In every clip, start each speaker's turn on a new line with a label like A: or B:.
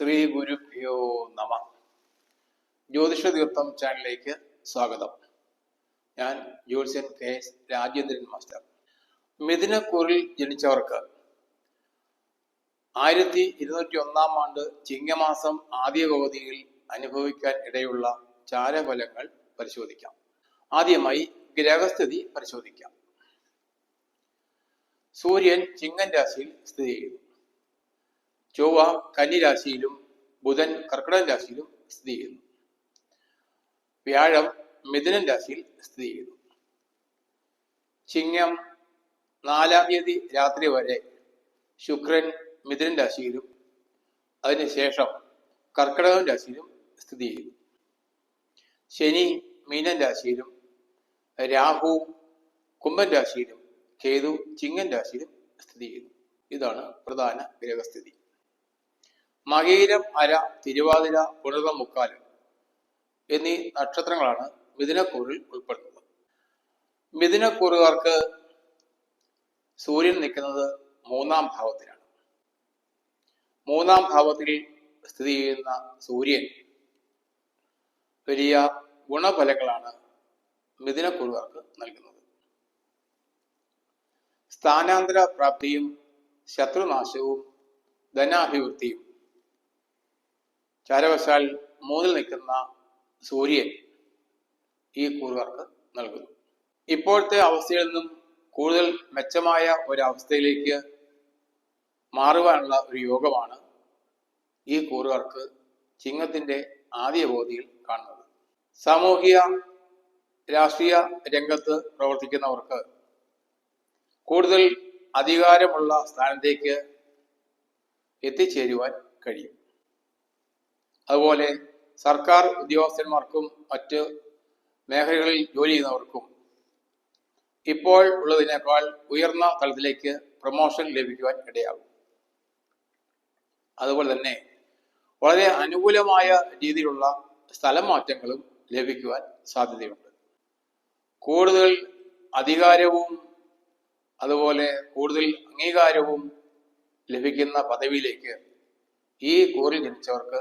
A: ശ്രീ ഗുരുഭ്യോ നമ. ജ്യോതിഷ തീർത്ഥം ചാനലിലേക്ക് സ്വാഗതം. ഞാൻ ജ്യോത്സ്യൻ കെ എസ് രാജേന്ദ്രൻ മാസ്റ്റർ. മിഥുനക്കൂറിൽ ജനിച്ചവർക്ക് ആയിരത്തി ഇരുന്നൂറ്റി ഒന്നാം ആണ്ട് ചിങ്ങമാസം ആദ്യ പകുതിയിൽ അനുഭവിക്കാൻ ഇടയുള്ള ചാരഫലങ്ങൾ പരിശോധിക്കാം. ആദ്യമായി ഗ്രഹസ്ഥിതി പരിശോധിക്കാം. സൂര്യൻ ചിങ്ങൻ രാശിയിൽ സ്ഥിതി ചെയ്യുന്നു. ചൊവ്വ കന്നി രാശിയിലും ബുധൻ കർക്കിടക രാശിയിലും സ്ഥിതി ചെയ്യുന്നു. വ്യാഴം മിഥുനൻ രാശിയിൽ സ്ഥിതി ചെയ്യുന്നു. ചിങ്ങം നാലാം തീയതി രാത്രി വരെ ശുക്രൻ മിഥുനൻ രാശിയിലും അതിനുശേഷം കർക്കിടകൻ രാശിയിലും സ്ഥിതി ചെയ്യുന്നു. ശനി മീനൻ രാശിയിലും രാഹു കുംഭൻ രാശിയിലും കേതു ചിങ്ങൻ രാശിയിലും സ്ഥിതി ചെയ്യുന്നു. ഇതാണ് പ്രധാന ഗ്രഹസ്ഥിതി. മകീരം അര തിരുവാതിര പുണർതം മുക്കാൽ എന്നീ നക്ഷത്രങ്ങളാണ് മിഥുനക്കൂറിൽ ഉൾപ്പെടുന്നത്. മിഥുനക്കൂറുകാർക്ക് സൂര്യൻ നിൽക്കുന്നത് മൂന്നാം ഭാവത്തിലാണ്. മൂന്നാം ഭാവത്തിൽ സ്ഥിതി ചെയ്യുന്ന സൂര്യൻ വലിയ ഗുണഫലങ്ങളാണ് മിഥുനക്കൂറുകാർക്ക് നൽകുന്നത്. സ്ഥാനാന്തര പ്രാപ്തിയും ശത്രുനാശവും ധനാഭിവൃദ്ധിയും ചാരവശാൽ മൂന്നിൽ നിൽക്കുന്ന സൂര്യൻ ഈ കൂറുകാർക്ക് നൽകുന്നു. ഇപ്പോഴത്തെ അവസ്ഥയിൽ നിന്നും കൂടുതൽ മെച്ചമായ ഒരവസ്ഥയിലേക്ക് മാറുവാനുള്ള ഒരു യോഗമാണ് ഈ കൂറുകാർക്ക് ചിങ്ങത്തിന്റെ ആദ്യ ബോധിയിൽ കാണുന്നത്. സാമൂഹിക രാഷ്ട്രീയ രംഗത്ത് പ്രവർത്തിക്കുന്നവർക്ക് കൂടുതൽ അധികാരമുള്ള സ്ഥാനത്തേക്ക് എത്തിച്ചേരുവാൻ കഴിയും. അതുപോലെ സർക്കാർ ഉദ്യോഗസ്ഥന്മാർക്കും മറ്റ് മേഖലകളിൽ ജോലി ചെയ്യുന്നവർക്കും ഇപ്പോൾ ഉള്ളതിനേക്കാൾ ഉയർന്ന തലത്തിലേക്ക് പ്രൊമോഷൻ ലഭിക്കുവാൻ ഇടയാകും. അതുപോലെ തന്നെ വളരെ അനുകൂലമായ രീതിയിലുള്ള സ്ഥലമാറ്റങ്ങളും ലഭിക്കുവാൻ സാധ്യതയുണ്ട്. കൂടുതൽ അധികാരവും അതുപോലെ കൂടുതൽ അംഗീകാരവും ലഭിക്കുന്ന പദവിയിലേക്ക് ഈ കൂറിൽ ജനിച്ചവർക്ക്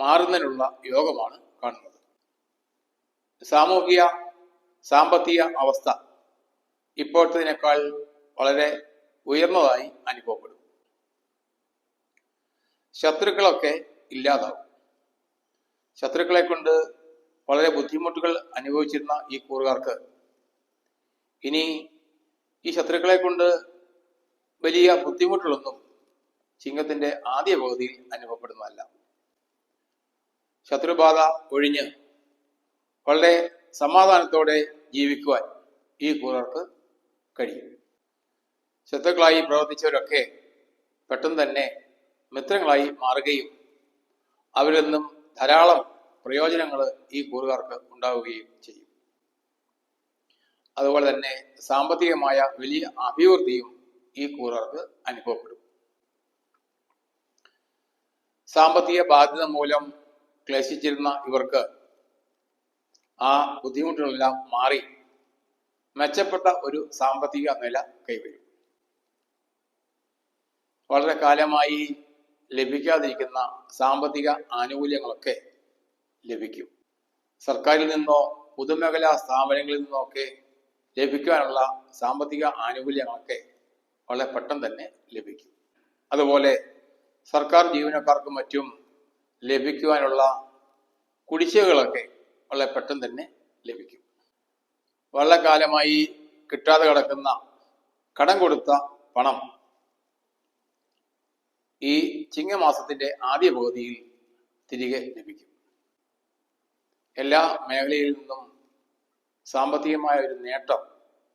A: മാറുന്നതിനുള്ള യോഗമാണ് കാണുന്നത്. സാമൂഹിക സാമ്പത്തിക അവസ്ഥ ഇപ്പോഴത്തേനേക്കാൾ വളരെ ഉയർന്നതായി അനുഭവപ്പെടും ശത്രുക്കളൊക്കെ ഇല്ലാതാവും. ശത്രുക്കളെ കൊണ്ട് വളരെ ബുദ്ധിമുട്ടുകൾ അനുഭവിച്ചിരുന്ന ഈ കൂറുകാർക്ക് ഇനി ഈ ശത്രുക്കളെ കൊണ്ട് വലിയ ബുദ്ധിമുട്ടുകളൊന്നും ചിങ്ങത്തിന്റെ ആദ്യ പകുതിയിൽ അനുഭവപ്പെടുന്നതല്ല. ശത്രുബാധ ഒഴിഞ്ഞ് വളരെ സമാധാനത്തോടെ ജീവിക്കുവാൻ ഈ കൂറർക്ക് കഴിയും. ശത്രുക്കളായി പ്രവർത്തിച്ചവരൊക്കെ പെട്ടെന്ന് തന്നെ മിത്രങ്ങളായി മാറുകയും അവരിൽ നിന്നും ധാരാളം പ്രയോജനങ്ങൾ ഈ കൂറുകാർക്ക് ഉണ്ടാവുകയും ചെയ്യും. അതുപോലെ തന്നെ സാമ്പത്തികമായ വലിയ അഭിവൃദ്ധിയും ഈ കൂറുകാർക്ക് അനുഭവപ്പെടും. സാമ്പത്തിക ബാധ്യത മൂലം ക്ലേശിച്ചിരുന്ന ഇവർക്ക് ആ ബുദ്ധിമുട്ടുകളെല്ലാം മാറി മെച്ചപ്പെട്ട ഒരു സാമ്പത്തിക നില കൈവരും. വളരെ കാലമായി ലഭിക്കാതിരിക്കുന്ന സാമ്പത്തിക ആനുകൂല്യങ്ങളൊക്കെ ലഭിക്കും. സർക്കാരിൽ നിന്നോ പൊതുമേഖലാ സ്ഥാപനങ്ങളിൽ നിന്നോ ഒക്കെ ലഭിക്കാനുള്ള സാമ്പത്തിക ആനുകൂല്യങ്ങളൊക്കെ വളരെ പെട്ടെന്ന് തന്നെ ലഭിക്കും. അതുപോലെ സർക്കാർ ജീവനക്കാർക്കും മറ്റും ലഭിക്കുവാനുള്ള കുടിശ്ശികകളൊക്കെ വളരെ പെട്ടെന്ന് തന്നെ ലഭിക്കും. വളരെ കാലമായി കിട്ടാതെ കിടക്കുന്ന കടം കൊടുത്ത പണം ഈ ചിങ്ങമാസത്തിന്റെ ആദ്യ പകുതിയിൽ തിരികെ ലഭിക്കും. എല്ലാ മേഖലയിൽ നിന്നും സാമ്പത്തികമായ ഒരു നേട്ടം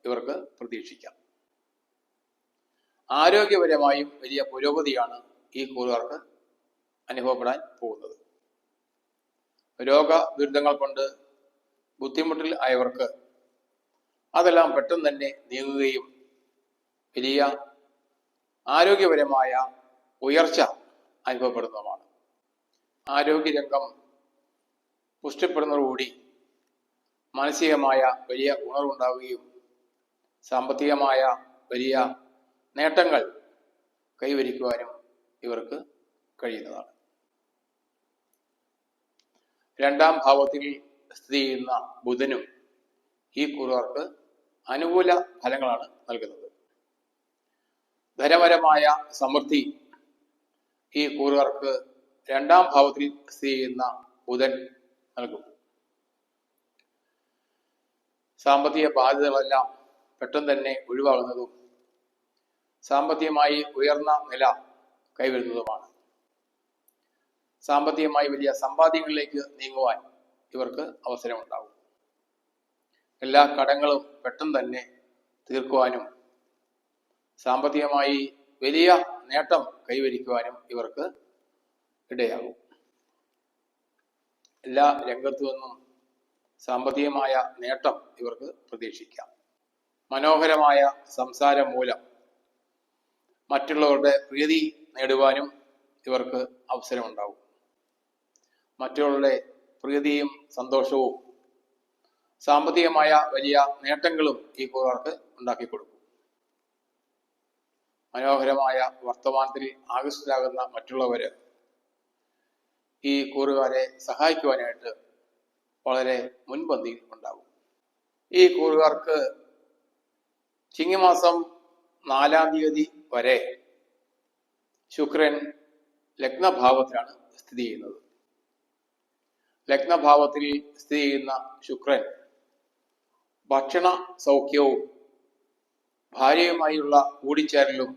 A: ഇവർക്ക് പ്രതീക്ഷിക്കാം. ആരോഗ്യപരമായും വലിയ പുരോഗതിയാണ് ഈ കൂറുകാർക്ക് അനുഭവപ്പെടാൻ പോകുന്നത്. രോഗ ദുരിതങ്ങൾ കൊണ്ട് ബുദ്ധിമുട്ടിൽ ആയവർക്ക് അതെല്ലാം പെട്ടെന്ന് തന്നെ നീങ്ങുകയും വലിയ ആരോഗ്യപരമായ ഉയർച്ച അനുഭവപ്പെടുന്നതുമാണ്. ആരോഗ്യരംഗം പുഷ്ടിപ്പെടുന്നതോടുകൂടി മാനസികമായ വലിയ ഉണർവുണ്ടാവുകയും സാമ്പത്തികമായ വലിയ നേട്ടങ്ങൾ കൈവരിക്കുവാനും ഇവർക്ക് കഴിയുന്നതാണ്. രണ്ടാം ഭാവത്തിൽ സ്ഥിതി ചെയ്യുന്ന ബുധനും ഈ കൂറുകാർക്ക് അനുകൂല ഫലങ്ങളാണ് നൽകുന്നത്. ധനപരമായ സമൃദ്ധി ഈ കൂറുകാർക്ക് രണ്ടാം ഭാവത്തിൽ സ്ഥിതി ചെയ്യുന്ന ബുധൻ നൽകും. സാമ്പത്തിക ബാധ്യതകളെല്ലാം പെട്ടെന്ന് തന്നെ ഒഴിവാകുന്നതും സാമ്പത്തികമായി ഉയർന്ന നില കൈവരുന്നതുമാണ്. സാമ്പത്തികമായി വലിയ സമ്പാദ്യങ്ങളിലേക്ക് നീങ്ങുവാൻ ഇവർക്ക് അവസരമുണ്ടാകും. എല്ലാ കടങ്ങളും പെട്ടെന്ന് തന്നെ തീർക്കുവാനും സാമ്പത്തികമായി വലിയ നേട്ടം കൈവരിക്കുവാനും ഇവർക്ക് ഇടയാകും. എല്ലാ രംഗത്തു നിന്നും സാമ്പത്തികമായ നേട്ടം ഇവർക്ക് പ്രതീക്ഷിക്കാം. മനോഹരമായ സംസാരം മൂലം മറ്റുള്ളവരുടെ പ്രീതി നേടുവാനും ഇവർക്ക് അവസരമുണ്ടാകും. മറ്റുള്ളവരുടെ പ്രീതിയും സന്തോഷവും സാമ്പത്തികമായ വലിയ നേട്ടങ്ങളും ഈ കൂറുകാർക്ക് ഉണ്ടാക്കി കൊടുക്കും. മനോഹരമായ വർത്തമാനത്തിൽ ആകർഷിതരാകുന്ന മറ്റുള്ളവര് ഈ കൂറുകാരെ സഹായിക്കുവാനായിട്ട് വളരെ മുൻപന്തിയിൽ ഉണ്ടാകും. ഈ കൂറുകാർക്ക് ചിങ്ങമാസം നാലാം തീയതി വരെ ശുക്രൻ ലഗ്നഭാവത്തിലാണ് സ്ഥിതി ചെയ്യുന്നത്. ലഗ്നഭാവത്തിൽ സ്ഥിതി ചെയ്യുന്ന ശുക്രൻ ഭക്ഷണ സൗഖ്യവും ഭാര്യയുമായുള്ള കൂടിച്ചേരലും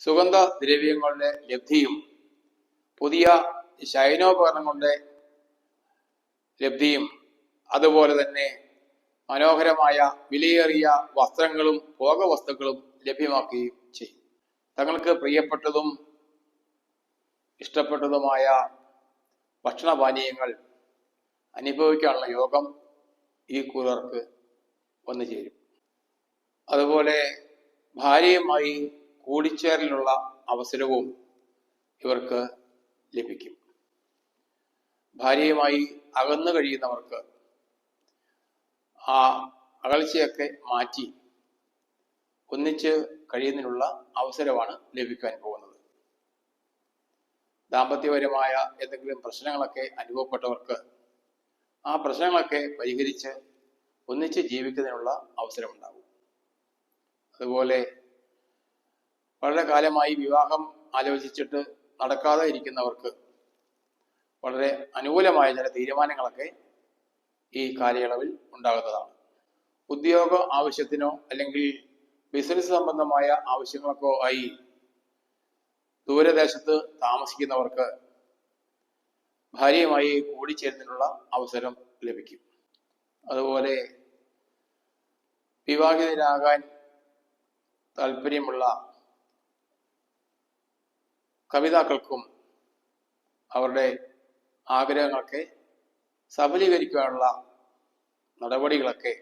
A: സുഗന്ധ ദ്രവ്യങ്ങളുടെ ലബ്ധിയും പുതിയ ശയനോപകരണങ്ങളുടെ ലബ്ധിയും അതുപോലെ തന്നെ മനോഹരമായ വിലയേറിയ വസ്ത്രങ്ങളും ഭോഗവസ്തുക്കളും ലഭ്യമാക്കുകയും ചെയ്യും. തങ്ങൾക്ക് പ്രിയപ്പെട്ടതും ഇഷ്ടപ്പെട്ടതുമായ ഭക്ഷണപാനീയങ്ങൾ അനുഭവിക്കാനുള്ള യോഗം ഈ കൂതർക്ക് വന്നു ചേരും. അതുപോലെ ഭാര്യയുമായി കൂടിച്ചേരലിനുള്ള അവസരവും ഇവർക്ക് ലഭിക്കും. ഭാര്യയുമായി അകന്നു കഴിയുന്നവർക്ക് ആ അകൽച്ചയൊക്കെ മാറ്റി ഒന്നിച്ച് കഴിയുന്നതിനുള്ള അവസരമാണ് ലഭിക്കാൻ പോകുന്നത്. ദാമ്പത്യപരമായ എന്തെങ്കിലും പ്രശ്നങ്ങളൊക്കെ അനുഭവപ്പെട്ടവർക്ക് ആ പ്രശ്നങ്ങളൊക്കെ പരിഹരിച്ച് ഒന്നിച്ച് ജീവിക്കുന്നതിനുള്ള അവസരമുണ്ടാകും. അതുപോലെ വളരെ കാലമായി വിവാഹം ആലോചിച്ചിട്ട് നടക്കാതെ ഇരിക്കുന്നവർക്ക് വളരെ അനുകൂലമായ ചില തീരുമാനങ്ങളൊക്കെ ഈ കാലയളവിൽ ഉണ്ടാകുന്നതാണ്. ഉദ്യോഗ ആവശ്യത്തിനോ അല്ലെങ്കിൽ ബിസിനസ് സംബന്ധമായ ആവശ്യങ്ങൾക്കോ ആയി ദൂരദേശത്ത് താമസിക്കുന്നവർക്ക് ഭാര്യയുമായി കൂടിച്ചേരുന്നതിനുള്ള അവസരം ലഭിക്കും. അതുപോലെ വിവാഹിതരാകാൻ താല്പര്യമുള്ള കവിതാക്കൾക്കും അവരുടെ ആഗ്രഹങ്ങളൊക്കെ സഫലീകരിക്കാനുള്ള നടപടികളൊക്കെ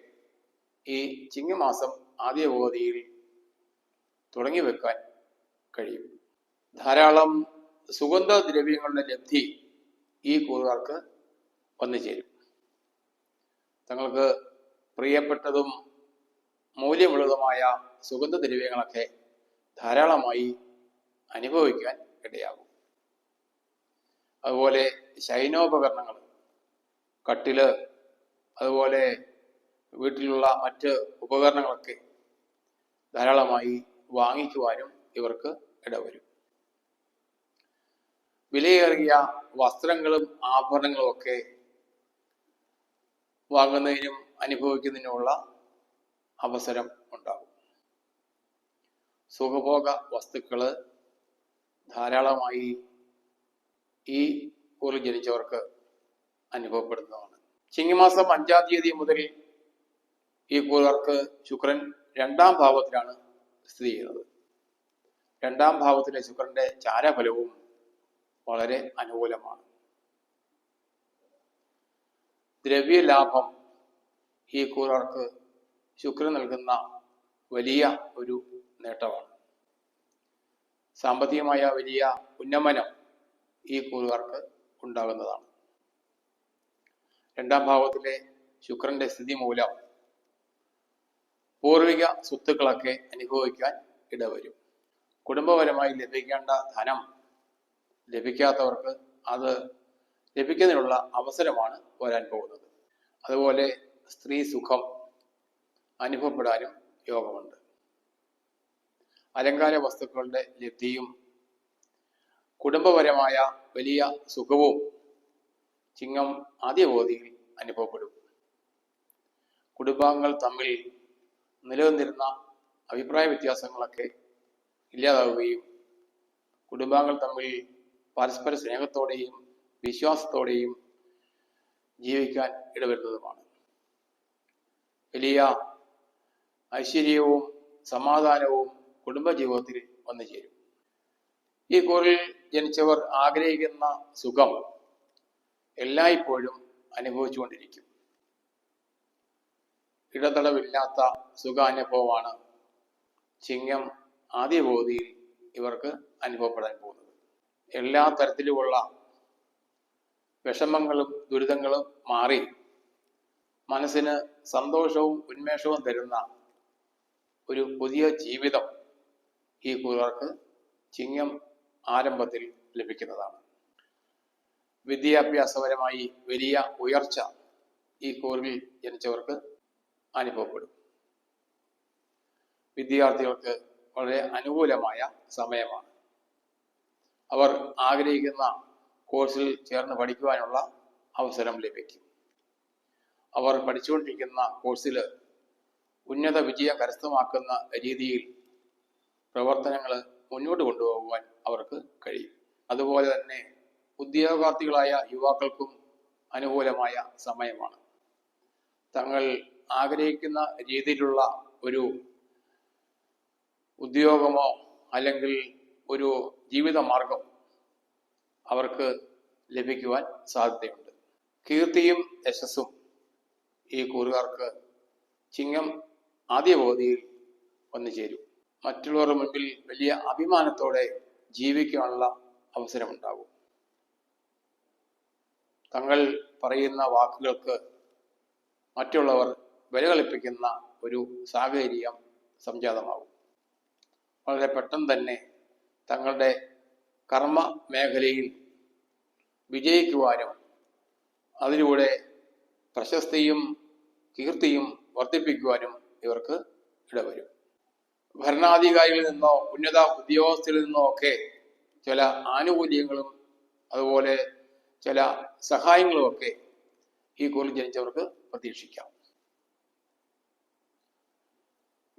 A: ഈ ചിങ്ങമാസം ആദ്യ ബോധിയിൽ തുടങ്ങി വെക്കാൻ കഴിയും. ധാരാളം സുഗന്ധദ്രവ്യങ്ങളുടെ ലബ്ധി ഈ കൂറുകാർക്ക് വന്നു ചേരും തങ്ങൾക്ക് പ്രിയപ്പെട്ടതും മൂല്യമുള്ളതുമായ സുഗന്ധദ്രവ്യങ്ങളൊക്കെ ധാരാളമായി അനുഭവിക്കാൻ ഇടയാകും. അതുപോലെ ശൈനോപകരണങ്ങൾ കട്ടിൽ അതുപോലെ വീട്ടിലുള്ള മറ്റ് ഉപകരണങ്ങളൊക്കെ ധാരാളമായി വാങ്ങിക്കുവാനും ഇവർക്ക് ഇടവരും. വിലയേറിയ വസ്ത്രങ്ങളും ആഭരണങ്ങളും ഒക്കെ വാങ്ങുന്നതിനും അനുഭവിക്കുന്നതിനുമുള്ള അവസരം ഉണ്ടാകും. സുഖഭോഗ വസ്തുക്കൾ ധാരാളമായി ഈ കൂറിൽ ജനിച്ചവർക്ക് അനുഭവപ്പെടുന്നതാണ്. ചിങ്ങമാസം അഞ്ചാം തീയതി മുതൽ ഈ കൂറുകാർക്ക് ശുക്രൻ രണ്ടാം ഭാവത്തിലാണ് സ്ഥിതി ചെയ്യുന്നത്. രണ്ടാം ഭാവത്തിലെ ശുക്രന്റെ ചാരഫലവും വളരെ അനുകൂലമാണ്. ദ്രവ്യലാഭം ഈ കൂറർക്ക് ശുക്രൻ നൽകുന്ന വലിയ ഒരു നേട്ടമാണ്. സാമ്പത്തികമായ വലിയ ഉന്നമനം ഈ കൂറുകാർക്ക് ഉണ്ടാകുന്നതാണ്. രണ്ടാം ഭാവത്തിലെ ശുക്രന്റെ സ്ഥിതി മൂലം പൂർവിക സ്വത്തുക്കളൊക്കെ അനുഭവിക്കാൻ ഇടവരും. കുടുംബപരമായി ലഭിക്കേണ്ട ധനം ലഭിക്കാത്തവർക്ക് അത് ലഭിക്കുന്നതിനുള്ള അവസരമാണ് വരാൻ പോകുന്നത്. അതുപോലെ സ്ത്രീ സുഖം അനുഭവപ്പെടാനും യോഗമുണ്ട്. അലങ്കാര വസ്തുക്കളുടെ ലബ്ധിയും കുടുംബപരമായ വലിയ സുഖവും ചിങ്ങം ആദ്യബോധിയിൽ അനുഭവപ്പെടും. കുടുംബാംഗങ്ങൾ തമ്മിൽ നിലനിന്നിരുന്ന അഭിപ്രായ വ്യത്യാസങ്ങളൊക്കെ ഇല്ലാതാവുകയും കുടുംബാംഗങ്ങൾ തമ്മിൽ പരസ്പര സ്നേഹത്തോടെയും വിശ്വാസത്തോടെയും ജീവിക്കാൻ ഇടവരുന്നതുമാണ്. വലിയ ഐശ്വര്യവും സമാധാനവും കുടുംബജീവിതത്തിൽ വന്നു ചേരും. ഈ കൂറിൽ ജനിച്ചവർ ആഗ്രഹിക്കുന്ന സുഖം എല്ലായ്പ്പോഴും അനുഭവിച്ചുകൊണ്ടിരിക്കും. ഇടതടവില്ലാത്ത സുഖാനുഭവമാണ് ചിങ്ങം ആദ്യബോധിയിൽ ഇവർക്ക് അനുഭവപ്പെടാൻ പോകുന്നത്. എല്ലാ തരത്തിലുമുള്ള വിഷമങ്ങളും ദുരിതങ്ങളും മാറി മനസ്സിന് സന്തോഷവും ഉന്മേഷവും തരുന്ന ഒരു പുതിയ ജീവിതം ഈ കൂറർക്ക് ചിങ്ങം ആരംഭത്തിൽ ലഭിക്കുന്നതാണ്. വിദ്യാഭ്യാസപരമായി വലിയ ഉയർച്ച ഈ കൂറിൽ ജനിച്ചവർക്ക് അനുഭവപ്പെടും. വിദ്യാർത്ഥികൾക്ക് വളരെ അനുകൂലമായ സമയമാണ്. അവർ ആഗ്രഹിക്കുന്ന കോഴ്സിൽ ചേർന്ന് പഠിക്കുവാനുള്ള അവസരം ലഭിക്കും. അവർ പഠിച്ചുകൊണ്ടിരിക്കുന്ന കോഴ്സിൽ ഉന്നത വിജയം കരസ്ഥമാക്കുന്ന രീതിയിൽ പ്രവർത്തനങ്ങൾ മുന്നോട്ട് കൊണ്ടുപോകുവാൻ അവർക്ക് കഴിയും. അതുപോലെ തന്നെ ഉദ്യോഗാർത്ഥികളായ യുവാക്കൾക്കും അനുകൂലമായ സമയമാണ്. തങ്ങൾ ആഗ്രഹിക്കുന്ന രീതിയിലുള്ള ഒരു ഉദ്യോഗമോ അല്ലെങ്കിൽ ഒരു ജീവിത മാർഗം അവർക്ക് ലഭിക്കുവാൻ സാധ്യതയുണ്ട്. കീർത്തിയും യശസ്സും ഈ കൂറുകാർക്ക് ചിങ്ങം ആദ്യബോധിയിൽ വന്നു ചേരും. മറ്റുള്ളവരുടെ മുൻപിൽ വലിയ അഭിമാനത്തോടെ ജീവിക്കാനുള്ള അവസരമുണ്ടാകും. തങ്ങൾ പറയുന്ന വാക്കുകൾക്ക് മറ്റുള്ളവർ വില കളിപ്പിക്കുന്ന ഒരു സാഹചര്യം സംജാതമാകും. വളരെ പെട്ടെന്ന് തന്നെ തങ്ങളുടെ കർമ്മ മേഖലയിൽ വിജയിക്കുവാനും അതിലൂടെ പ്രശസ്തിയും കീർത്തിയും വർദ്ധിപ്പിക്കുവാനും ഇവർക്ക് ഇടവരും. ഭരണാധികാരികളിൽ നിന്നോ ഉന്നത ഉദ്യോഗസ്ഥരിൽ നിന്നോ ഒക്കെ ചില ആനുകൂല്യങ്ങളും അതുപോലെ ചില സഹായങ്ങളും ഒക്കെ ഈ കോളിൽ ജനിച്ചവർക്ക് പ്രതീക്ഷിക്കാം.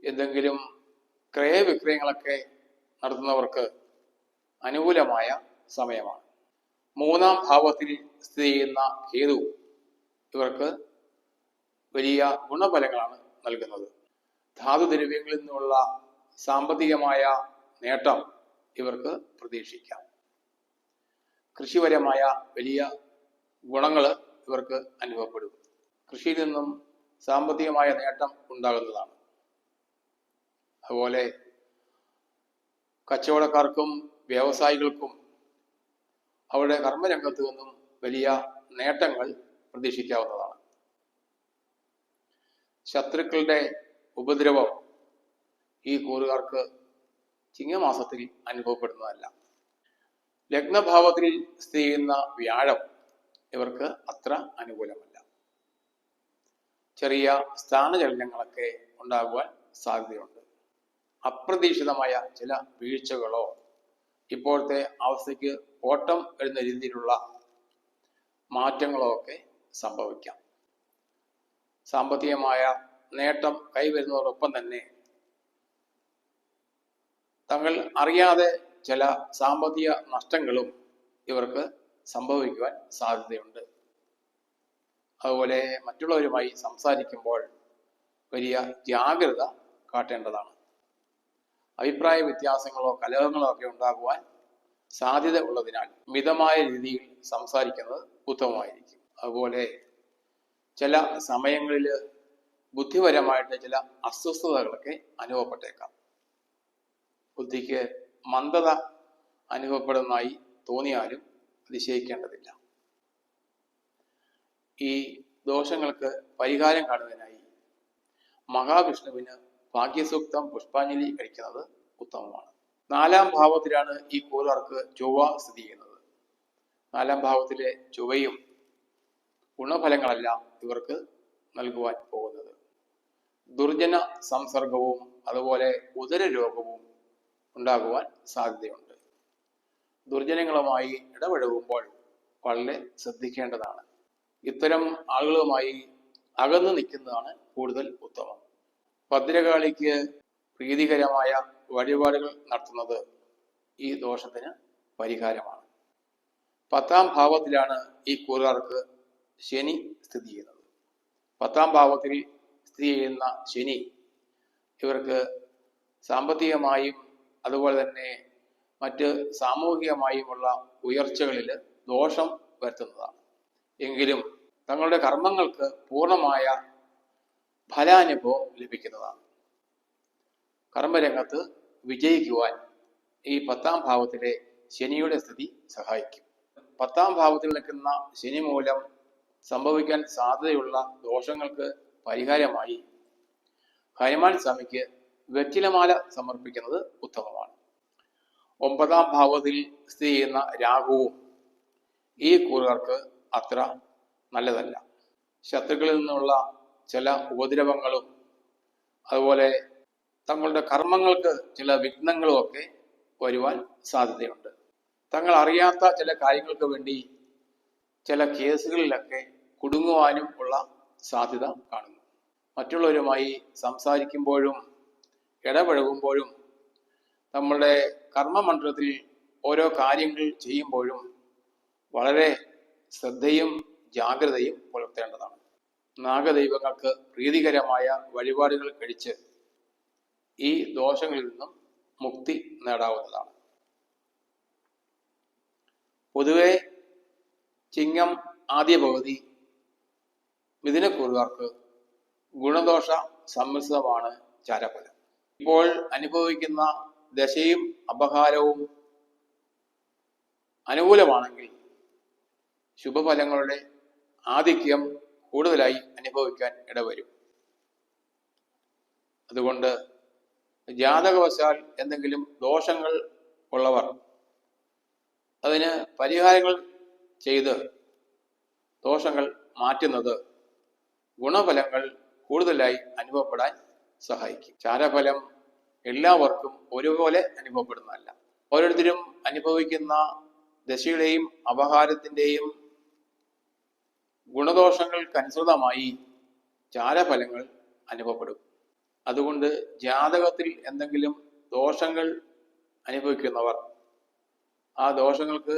A: എന്തെങ്കിലും ക്രയവിക്രയങ്ങളൊക്കെ നടത്തുന്നവർക്ക് അനുകൂലമായ സമയമാണ്. മൂന്നാം ഭാവത്തിൽ സ്ഥിതി ചെയ്യുന്ന കേതു ഇവർക്ക് വലിയ ഗുണഫലങ്ങളാണ് നൽകുന്നത്. ധാതുദ്രവ്യങ്ങളിൽ നിന്നുള്ള സാമ്പത്തികമായ നേട്ടം ഇവർക്ക് പ്രതീക്ഷിക്കാം. കൃഷിപരമായ വലിയ ഗുണങ്ങൾ ഇവർക്ക് അനുഭവപ്പെടും. കൃഷിയിൽ നിന്നും സാമ്പത്തികമായ നേട്ടം ഉണ്ടാകുന്നതാണ്. അതുപോലെ കച്ചവടക്കാർക്കും വ്യവസായികൾക്കും അവരുടെ കർമ്മരംഗത്ത് നിന്നും വലിയ നേട്ടങ്ങൾ പ്രതീക്ഷിക്കാവുന്നതാണ്. ശത്രുക്കളുടെ ഉപദ്രവം ഈ കൂറുകാർക്ക് ചിങ്ങമാസത്തിൽ അനുഭവപ്പെടുന്നതല്ല. ലഗ്നഭാവത്തിൽ സ്ഥിതി ചെയ്യുന്ന വ്യാഴം ഇവർക്ക് അത്ര അനുകൂലമല്ല. ചെറിയ സ്ഥാനചലനങ്ങളൊക്കെ ഉണ്ടാകുവാൻ സാധ്യതയുണ്ട്. അപ്രതീക്ഷിതമായ ചില വീഴ്ചകളോ ഇപ്പോഴത്തെ അവസ്ഥയ്ക്ക് ഓട്ടം വരുന്ന രീതിയിലുള്ള മാറ്റങ്ങളൊക്കെ സംഭവിക്കാം. സാമ്പത്തികമായ നേട്ടം കൈവരുന്നതോടൊപ്പം തന്നെ തങ്ങൾ അറിയാതെ ചില സാമ്പത്തിക നഷ്ടങ്ങളും ഇവർക്ക് സംഭവിക്കുവാൻ സാധ്യതയുണ്ട്. അതുപോലെ മറ്റുള്ളവരുമായി സംസാരിക്കുമ്പോൾ വലിയ ജാഗ്രത കാട്ടേണ്ടതാണ്. അഭിപ്രായ വ്യത്യാസങ്ങളോ കലഹങ്ങളോ ഒക്കെ ഉണ്ടാകുവാൻ സാധ്യത ഉള്ളതിനാൽ മിതമായ രീതിയിൽ സംസാരിക്കുന്നത് ഉത്തമമായിരിക്കും. അതുപോലെ ചില സമയങ്ങളിൽ ബുദ്ധിപരമായിട്ട് ചില അസ്വസ്ഥതകളൊക്കെ അനുഭവപ്പെട്ടേക്കാം. ബുദ്ധിക്ക് മന്ദത അനുഭവപ്പെടുന്നതായി തോന്നിയാലും അതിശയിക്കേണ്ടതില്ല. ഈ ദോഷങ്ങൾക്ക് പരിഹാരം കാണുന്നതിനായി മഹാവിഷ്ണുവിന് ഭാഗ്യസൂക്തം പുഷ്പാഞ്ജലി കഴിക്കുന്നത് ഉത്തമമാണ്. നാലാം ഭാവത്തിലാണ് ഈ കൂലർക്ക് ചൊവ്വ സ്ഥിതി ചെയ്യുന്നത്. നാലാം ഭാവത്തിലെ ചൊവ്വയും ഗുണഫലങ്ങളെല്ലാം ഇവർക്ക് നൽകുവാൻ പോകുന്നത്. ദുർജന സംസർഗവും അതുപോലെ ഉദര രോഗവും ഉണ്ടാകുവാൻ സാധ്യതയുണ്ട്. ദുർജനങ്ങളുമായി ഇടപഴകുമ്പോൾ വളരെ ശ്രദ്ധിക്കേണ്ടതാണ്. ഇത്തരം ആളുകളുമായി അകന്നു നിൽക്കുന്നതാണ് കൂടുതൽ ഉത്തമം. ഭദ്രകാളിക്ക് പ്രീതികരമായ വഴിപാടുകൾ നടത്തുന്നത് ഈ ദോഷത്തിന് പരിഹാരമാണ്. പത്താം ഭാവത്തിലാണ് ഈ കൂറുകാർക്ക് ശനി സ്ഥിതി ചെയ്യുന്നത്. പത്താം ഭാവത്തിൽ സ്ഥിതി ചെയ്യുന്ന ശനി ഇവർക്ക് സാമ്പത്തികമായും അതുപോലെ തന്നെ മറ്റ് സാമൂഹികമായുമുള്ള ഉയർച്ചകളിൽ ദോഷം വരുത്തുന്നതാണ്. എങ്കിലും തങ്ങളുടെ കർമ്മങ്ങൾക്ക് പൂർണമായ ഫലാനുഭവം ലഭിക്കുന്നതാണ്. കർമ്മരംഗത്ത് വിജയിക്കുവാൻ ഈ പത്താം ഭാവത്തിലെ ശനിയുടെ സ്ഥിതി സഹായിക്കും. പത്താം ഭാവത്തിൽ നിൽക്കുന്ന ശനി മൂലം സംഭവിക്കാൻ സാധ്യതയുള്ള ദോഷങ്ങൾക്ക് പരിഹാരമായി ഹനുമാൻ സ്വാമിക്ക് വെറ്റിലമാല സമർപ്പിക്കുന്നത് ഉത്തമമാണ്. ഒമ്പതാം ഭാവത്തിൽ സ്ഥിതി ചെയ്യുന്ന രാഹുവും ഈ കൂറുകാർക്ക് അത്ര നല്ലതല്ല. ശത്രുക്കളിൽ നിന്നുള്ള ചില ഉപദ്രവങ്ങളും അതുപോലെ തങ്ങളുടെ കർമ്മങ്ങൾക്ക് ചില വിഘ്നങ്ങളും ഒക്കെ വരുവാൻ സാധ്യതയുണ്ട്. തങ്ങൾ അറിയാത്ത ചില കാര്യങ്ങൾക്ക് വേണ്ടി ചില കേസുകളിലൊക്കെ കുടുങ്ങുവാനും ഉള്ള സാധ്യത കാണുന്നു. മറ്റുള്ളവരുമായി സംസാരിക്കുമ്പോഴും ഇടപഴകുമ്പോഴും നമ്മളുടെ കർമ്മമണ്ഡലത്തിൽ ഓരോ കാര്യങ്ങൾ ചെയ്യുമ്പോഴും വളരെ ശ്രദ്ധയും ജാഗ്രതയും പുലർത്തേണ്ടതാണ്. നാഗദൈവങ്ങൾക്ക് പ്രീതികരമായ വഴിപാടുകൾ കഴിച്ച് ഈ ദോഷങ്ങളിൽ നിന്നും മുക്തി നേടാവുന്നതാണ്. പൊതുവെ ചിങ്ങം ആദ്യ പകുതി മിഥുനക്കൂറുകാർക്ക് ഗുണദോഷ സമ്മിശ്രമാണ് ചാരഫലം. ഇപ്പോൾ അനുഭവിക്കുന്ന ദശയും അപഹാരവും അനുകൂലമാണെങ്കിൽ ശുഭഫലങ്ങളുടെ ആധിക്യം കൂടുതലായി അനുഭവിക്കാൻ ഇടവരും. അതുകൊണ്ട് ജാതകവശാൽ എന്തെങ്കിലും ദോഷങ്ങൾ ഉള്ളവർ അതിന് പരിഹാരങ്ങൾ ചെയ്ത് ദോഷങ്ങൾ മാറ്റുന്നത് ഗുണഫലങ്ങൾ കൂടുതലായി അനുഭവപ്പെടാൻ സഹായിക്കും. ചാരഫലം എല്ലാവർക്കും ഒരുപോലെ അനുഭവപ്പെടുന്നതല്ല. ഓരോരുത്തരും അനുഭവിക്കുന്ന ദശയുടെയും അപഹാരത്തിന്റെയും ഗുണദോഷങ്ങൾക്കനുസൃതമായി ചാരഫലങ്ങൾ അനുഭവപ്പെടും. അതുകൊണ്ട് ജാതകത്തിൽ എന്തെങ്കിലും ദോഷങ്ങൾ അനുഭവിക്കുന്നവർ ആ ദോഷങ്ങൾക്ക്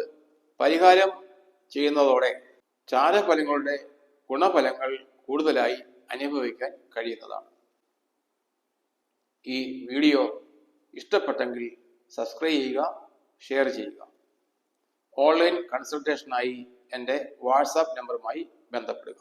A: പരിഹാരം ചെയ്യുന്നതോടെ ചാരഫലങ്ങളുടെ ഗുണഫലങ്ങൾ കൂടുതലായി അനുഭവിക്കാൻ കഴിയുന്നതാണ്. ഈ വീഡിയോ ഇഷ്ടപ്പെട്ടെങ്കിൽ സബ്സ്ക്രൈബ് ചെയ്യുക ഷെയർ ചെയ്യുക. ഓൺലൈൻ കൺസൾട്ടേഷനായി എന്റെ വാട്സാപ്പ് നമ്പറുമായി ബന്ധപ്പെടുക